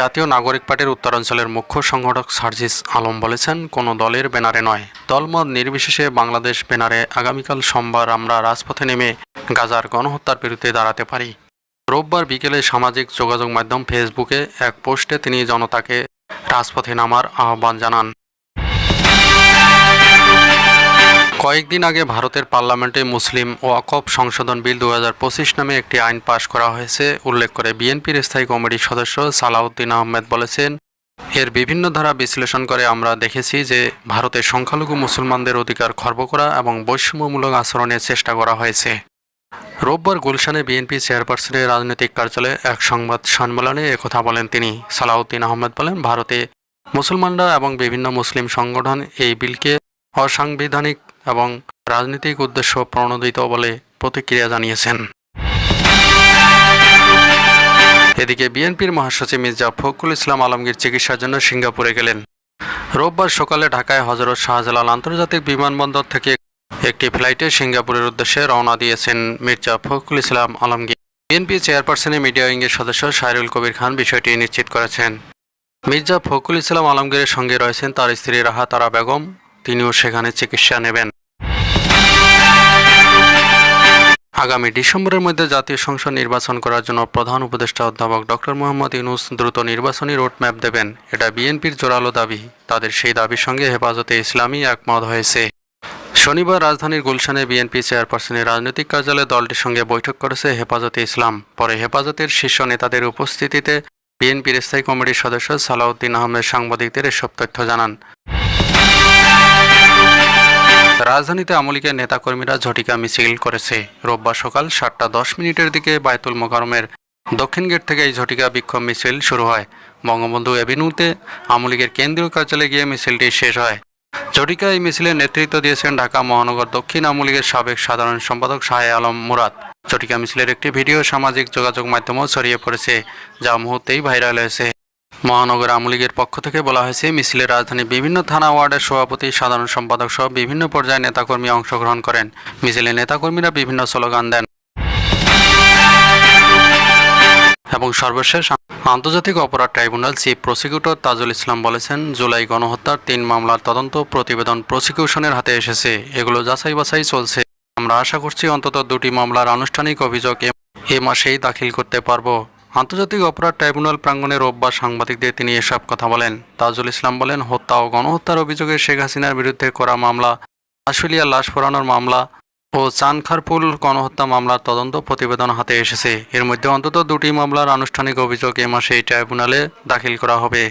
জাতীয় নাগরিক পার্টির উত্তরাঞ্চলের মুখ্য সংগঠক সার্জিস আলম বলেছেন, কোনো দলের ব্যানারে নয়। দলমত নির্বিশেষে বাংলাদেশ ব্যানারে আগামীকাল সোমবার আমরা রাজপথে নেমে গাজার গণহত্যার বিরুদ্ধে দাঁড়াতে পারি। রোববার বিকেলে সামাজিক যোগাযোগ মাধ্যম ফেসবুকে এক পোস্টে তিনি জনতাকে রাজপথে নামার আহ্বান জানান। কয়েকদিন আগে ভারতের পার্লামেন্টে মুসলিম ওয়াকফ সংশোধন বিল দু হাজার পঁচিশ নামে একটি আইন পাশ করা হয়েছে। উল্লেখ করে বিএনপির স্থায়ী কমিটির সদস্য সালাউদ্দিন আহমেদ বলেছেন, এর বিভিন্ন ধারা বিশ্লেষণ করে আমরা দেখেছি যে ভারতের সংখ্যালঘু মুসলমানদের অধিকার খর্ব করা এবং বৈষম্যমূলক আচরণের চেষ্টা করা হয়েছে। রোববার গুলশানে বিএনপি চেয়ারপারসনের রাজনৈতিক কার্যালয়ে এক সংবাদ সম্মেলনে একথা বলেন তিনি। সালাউদ্দিন আহমেদ বলেন, ভারতে মুসলমানরা এবং বিভিন্ন মুসলিম সংগঠন এই বিলকে অসাংবিধানিক এবং রাজনৈতিক উদ্দেশ্য প্রণোদিত বলে প্রতিক্রিয়া জানিয়েছেন। এদিকে বিএনপির মহাসচিব মির্জা ফখরুল ইসলাম আলমগীর চিকিৎসার জন্য সিঙ্গাপুরে গেলেন। রোববার সকালে ঢাকায় হজরত শাহজালাল আন্তর্জাতিক বিমানবন্দর থেকে একটি ফ্লাইটে সিঙ্গাপুরের উদ্দেশ্যে রওনা দিয়েছেন মির্জা ফখরুল ইসলাম আলমগীর। বিএনপি চেয়ারপারসনের মিডিয়া উইংয়ের সদস্য সাইরুল কবির খান বিষয়টি নিশ্চিত করেছেন। মির্জা ফখরুল ইসলাম আলমগীরের সঙ্গে রয়েছেন তার স্ত্রী রাহা তারা বেগম। তিনিও সেখানে চিকিৎসা নেবেন। আগামী ডিসেম্বরের মধ্যে জাতীয় সংসদ নির্বাচন করার জন্য প্রধান উপদেষ্টা অধ্যাপক ডক্টর মোহাম্মদ ইউনুস দ্রুত নির্বাচনী রোডম্যাপ দেবেন। এটা বিএনপির জোরালো দাবি। তাদের সেই দাবির সঙ্গে হেফাজতে ইসলামী একমত হয়েছে। শনিবার রাজধানীর গুলশানে বিএনপি চেয়ারপারসনের রাজনৈতিক কার্যালয়ে দলটির সঙ্গে বৈঠক করেছে হেফাজতে ইসলাম। পরে হেফাজতের শীর্ষ নেতাদের উপস্থিতিতে বিএনপির স্থায়ী কমিটির সদস্য সালাউদ্দিন আহমেদ সাংবাদিকদের এসব তথ্য জানান। রাজধানীতে আমলিকের নেতাকর্মীরা ঝটিকা মিছিল করেছে। রোববার সকাল সাতটা দশ মিনিটের দিকে বায়তুল মোকারমের দক্ষিণ গেট থেকে এই ঝটিকা বিক্ষোভ মিছিল শুরু হয়। বঙ্গবন্ধু এভিনিউতে আমলিগের কেন্দ্রীয় কার্যালয়ে গিয়ে মিছিলটি শেষ হয়। ঝটিকা এই মিছিলের নেতৃত্ব দিয়েছেন ঢাকা মহানগর দক্ষিণ আমলিগের সাবেক সাধারণ সম্পাদক শাহে আলম মুরাদ। ঝটিকা মিছিলের একটি ভিডিও সামাজিক যোগাযোগ মাধ্যমেও ছড়িয়ে পড়েছে, যা মুহূর্তেই ভাইরাল হয়েছে। মহানগর আওয়ামী লীগের পক্ষ থেকে বলা হয়েছে মিছিলে রাজধানীর বিভিন্ন থানা ওয়ার্ডের সভাপতি, সাধারণ সম্পাদক সহ বিভিন্ন পর্যায়ে নেতাকর্মী অংশগ্রহণ করেন। মিছিলে নেতাকর্মীরা বিভিন্ন স্লোগান দেন। এবং সর্বশেষ, আন্তর্জাতিক অপরাধ tribunal chief prosecutor Tajul Islam বলেছেন, জুলাই গণহত্যার তিন মামলার তদন্ত প্রতিবেদন প্রসিকিউশনের হাতে এসেছে। এগুলো যাচাই বাছাই চলছে। আমরা আশা করছি, অন্তত দুটি মামলার আনুষ্ঠানিক অভিযোগ এ- মাসেই দাখিল করতে পারব। আন্তর্জাতিক অপরাধ ট্রাইব্যুনাল প্রাঙ্গণে রোববার সাংবাদিকদের তিনি এসব কথা বলেন। তাজুল ইসলাম বলেন, হত্যা ও গণহত্যার অভিযোগে শেখ হাসিনার বিরুদ্ধে করা মামলা আশুলিয়া লাশ পোড়ানোর মামলা ও চানখারপুল গণহত্যা মামলার তদন্ত প্রতিবেদন হাতে এসেছে। এর মধ্যে অন্তত দুটি মামলার আনুষ্ঠানিক অভিযোগ এ মাসে এই ট্রাইব্যুনালে দাখিল করা হবে।